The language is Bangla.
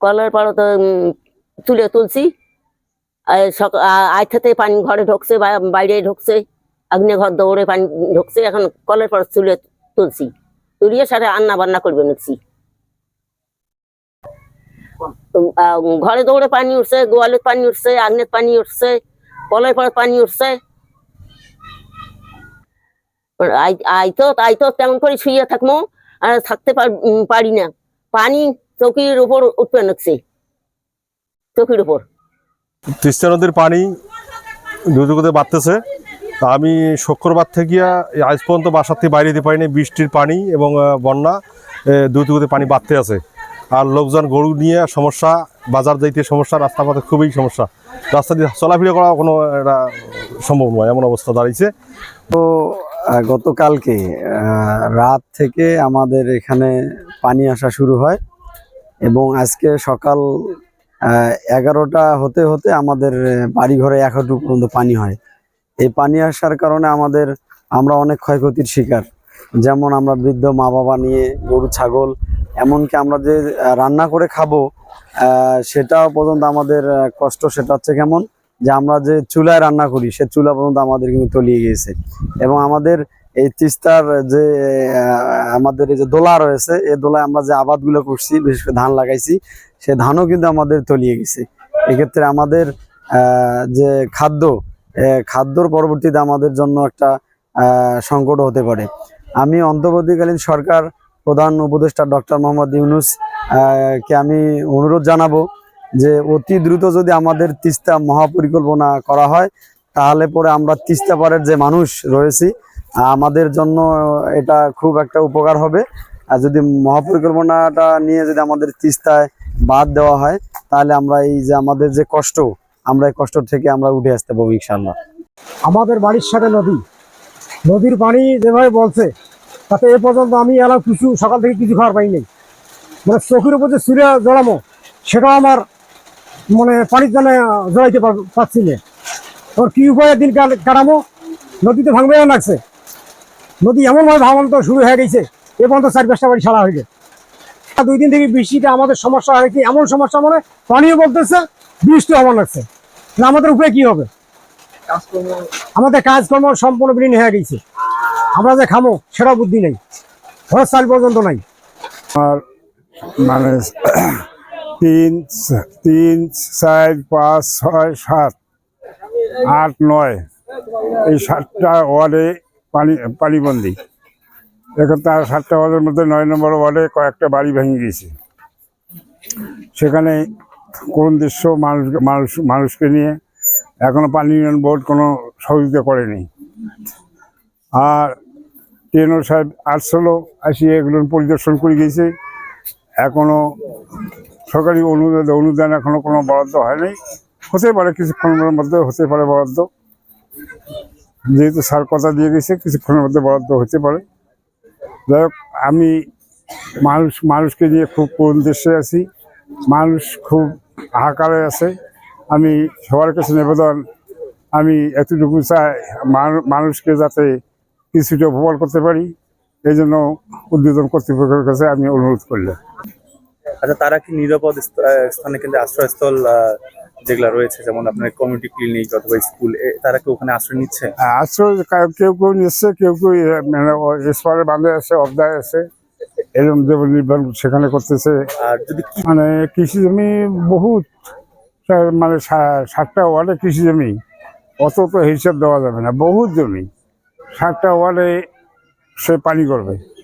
কলের পরে তো তুলে তুলছি। থেকে পানি ঘরে ঢুকছে বাইরে ঢুকছে আগ্নে ঘর দৌড়ে পানি ঢুকছে, এখন কলের পর তুলে তুলছি। তুলিয়ে সাথে রান্না বান্না করবে নিচ্ছি। ঘরে দৌড়ে পানি উঠছে গোয়ালের পানি উঠছে আগ্নের পানি উঠছে, কলের পর পানি উঠছে। আই- আই তো তাই তো তেমন করে শুয়ে থাকব আর থাকতে পারি না। পানি চৌকির উপর উঠবে নাকছে চৌকির উপর। তিস্তা নদীর পানি গতিতে বাড়তেছে। তা আমি শুক্রবার থেকে এই আজ পর্যন্ত বাসার থেকে বাইরে যেতে পারিনি। বৃষ্টির পানি এবং বন্যা এ, দ্রুত পানি বাড়তে আছে। আর লোকজন গরু নিয়ে সমস্যা বাজার যাইতে সমস্যা রাস্তাঘাটে খুবই সমস্যা। রাস্তা দিয়ে চলাফেরা করা কোনো এটা সম্ভব নয় এমন অবস্থা দাঁড়িয়েছে। তো গতকালকে রাত থেকে আমাদের এখানে পানি আসা শুরু হয়। এবং আজকে সকাল এগারোটা হতে হতে আমাদের বাড়িঘরে এক হাঁটু পর্যন্ত পানি হয়। এই পানি আসার কারণে আমাদের, আমরা অনেক ক্ষয়ক্ষতির শিকার। যেমন আমরা বৃদ্ধ মা বাবা নিয়ে, গরু, ছাগল, এমনকি আমরা যে রান্না করে খাব সেটাও পর্যন্ত আমাদের কষ্ট সেটা হচ্ছে কেমন? যে আমরা যে চুলায় রান্না করি, সে চুলা পর্যন্ত আমাদের কিন্তু তলিয়ে গিয়েছে। এবং আমাদের এই তিস্তার যে আমাদের এই যে দোলা রয়েছে, এই দোলায় আমরা যে আবাদগুলো করছি, বিশেষ করে ধান লাগাইছি, সে ধানও কিন্তু আমাদের তলিয়ে গেছে। এক্ষেত্রে আমাদের যে খাদ্য খাদ্যর পরবর্তীতে আমাদের জন্য একটা সংকট হতে পারে। আমি অন্তর্বর্তীকালীন সরকার প্রধান উপদেষ্টা ডক্টর মোহাম্মদ ইউনুস কে আমি অনুরোধ জানাব যে, অতি দ্রুত যদি আমাদের তিস্তা মহাপরিকল্পনা করা হয়, তাহলে পরে আমরা তিস্তা পাড়ের যে মানুষ রয়েছি আমাদের জন্য এটা খুব একটা উপকার হবে। আর যদি মহাপরিকল্পনাটা নিয়ে যদি আমাদের তিস্তায় বাদ দেওয়া হয়, তাহলে আমরা এই যে আমাদের যে কষ্ট, আমরা এই কষ্ট থেকে আমরা উঠে আসতে পারব ইনশাল্লাহ আমাদের বাড়ির সাথে নদী। নদীর পানি যেভাবে বলছে, তাতে এ পর্যন্ত আমি এলাম কিছু সকাল থেকে কিছু খাওয়ার পাই নেই মানে চোখের উপর যে সুরে জড়ামো, সেটাও আমার মানে পানির জন্য জড়াইতে পারছি না। ওর কি উপায়ে দিন কাট- কাটামো? নদীতে ভাঙবে লাগছে। নদী এমনভাবে ভাঙানো তো শুরু হয়ে গেছে, এ পর্যন্ত চার পাঁচটা বাড়ি ছাড়া হয়ে গেছে দুই দিন থেকে বৃষ্টিটা আমাদের সমস্যা হয়েছে এমন সমস্যা মানে পানিও বলতেছে বৃষ্টি হবার লাগছে। আমাদের উপরে কি হবে? আমাদের কাজকর্ম সম্পূর্ণ বিলীন হয়ে গেছে। আমরা যে খামো সেটা বুদ্ধি নেই। ঘর চাল পর্যন্ত নাই। আর মানে তিন তিন, চার, পাঁচ, ছয়, সাত, আট, নয়, এই সাতটা ওয়ার্ডে পানি পানিবন্দি এখন তার সাতটা ওয়ার্ডের মধ্যে নয় নম্বর ওয়ার্ডে কয়েকটা বাড়ি ভেঙে গিয়েছে। সেখানে কোন দৃশ্য, মানুষ মানুষ, মানুষকে নিয়ে এখনও পানি উন্নয়ন বোর্ড কোনো সহযোগিতা করেনি। আর টেনর সাহেব আসছিল আসি এগুলো পরিদর্শন করে গেছে এখনও সরকারি অনুদান অনুদান এখনও কোনো বরাদ্দ হয়নি। হতে পারে কিছুক্ষণের মধ্যে হতে পারে বরাদ্দ। যেহেতু স্যার কথা দিয়ে গেছে, কিছুক্ষণের মধ্যে বরাদ্দ হতে পারে। যাই হোক, আমি মানুষ, মানুষকে নিয়ে খুব কোন দেশে আছি। মানুষ খুব হাহাকারে আছে। আমি সবার কাছে নিবেদন, আমি এতটুকু চাই মানুষকে যাতে কিছুটা উপকার করতে পারি। এই জন্য উদ্বোধন কর্তৃপক্ষের কাছে আমি অনুরোধ করলাম। আচ্ছা তারা কি নিরাপদ স্থানে কিন্তু আশ্রয়স্থল যেগুলা রয়েছে যেমন আপনার কমিউনিটি ক্লিনিক অথবা স্কুল তারা কি ওখানে আশ্রয় নিচ্ছে? আশ্রয় কেউ কেউ নিচ্ছে কেউ কেউ মানে এসপারে বাঁধে আছে অবদায় আছে। এরকম যে নির্ভর সেখানে করতেছে। আর যদি মানে কৃষি জমি বহুত মানে সা- ষাটটা ওয়ার্ডে কৃষি জমি। অত তো হিসাব দেওয়া যাবে না বহুত জমি। ষাটটা ওয়ার্ডে সে পানি করবে।